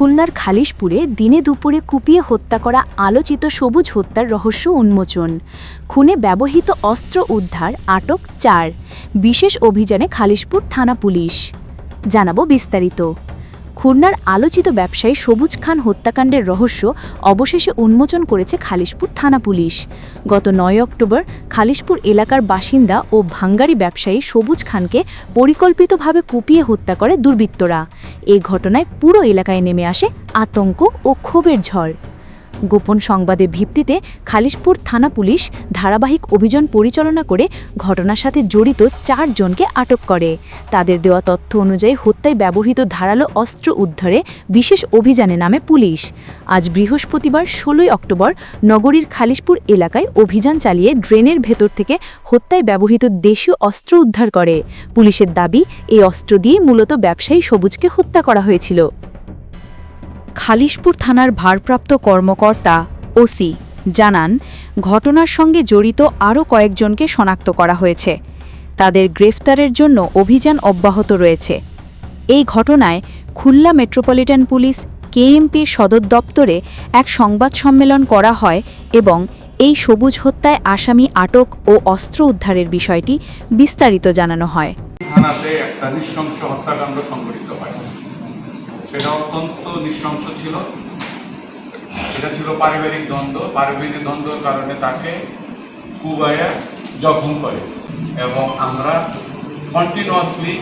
খুলনার খালিশপুরে দিনে দুপুরে কুপিয়ে হত্যা করা আলোচিত সবুজ হত্যার রহস্য উন্মোচন। খুনে ব্যবহৃত অস্ত্র উদ্ধার, আটক চার। বিশেষ অভিযানে খালিশপুর থানা পুলিশ। জানাব বিস্তারিত। খুলনার আলোচিত ব্যবসায়ী সবুজ খান হত্যাকাণ্ডের রহস্য অবশেষে উন্মোচন করেছে খালিশপুর থানা পুলিশ। গত নয় অক্টোবর খালিশপুর এলাকার বাসিন্দা ও ভাঙ্গারি ব্যবসায়ী সবুজ খানকে পরিকল্পিতভাবে কুপিয়ে হত্যা করে দুর্বৃত্তরা। এই ঘটনায় পুরো এলাকায় নেমে আসে আতঙ্ক ও ক্ষোভের ঝড়। গোপন সংবাদের ভিত্তিতে খালিশপুর থানা পুলিশ ধারাবাহিক অভিযান পরিচালনা করে ঘটনার সাথে জড়িত চারজনকে আটক করে। তাদের দেওয়া তথ্য অনুযায়ী হত্যায় ব্যবহৃত ধারালো অস্ত্র উদ্ধারে বিশেষ অভিযানে নামে পুলিশ। আজ বৃহস্পতিবার ষোলোই অক্টোবর নগরীর খালিশপুর এলাকায় অভিযান চালিয়ে ড্রেনের ভেতর থেকে হত্যায় ব্যবহৃত দেশীয় অস্ত্র উদ্ধার করে। পুলিশের দাবি, এই অস্ত্র দিয়ে মূলত ব্যবসায়ী সবুজকে হত্যা করা হয়েছিল। খালিশপুর থানার ভারপ্রাপ্ত কর্মকর্তা ওসি জানান, ঘটনার সঙ্গে জড়িত আরও কয়েকজনকে শনাক্ত করা হয়েছে। তাদের গ্রেফতারের জন্য অভিযান অব্যাহত রয়েছে। এই ঘটনায় খুলনা মেট্রোপলিটন পুলিশ, কেএমপির সদর দপ্তরে এক সংবাদ সম্মেলন করা হয় এবং এই সবুজ হত্যায় আসামি আটক ও অস্ত্র উদ্ধারের বিষয়টি বিস্তারিত জানানো হয়। হয়। সেটা অত্যন্ত নৃশংস ছিল। এটা ছিল পারিবারিক দ্বন্দ্ব। পারিবারিক দ্বন্দ্বের কারণে তাকে কুবায়া জখম করে এবং আমরা কন্টিনিউয়াসলি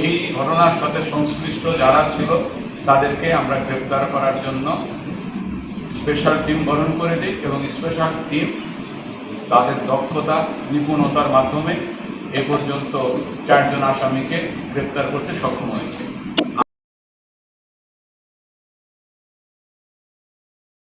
এই ঘটনার সাথে সংশ্লিষ্ট যারা ছিল, তাদেরকে আমরা গ্রেপ্তার করার জন্য স্পেশাল টিম গঠন করে দিই এবং স্পেশাল টিম তাদের দক্ষতা, নিপুণতার মাধ্যমে এ পর্যন্ত চারজন আসামিকে গ্রেপ্তার করতে সক্ষম হয়েছে।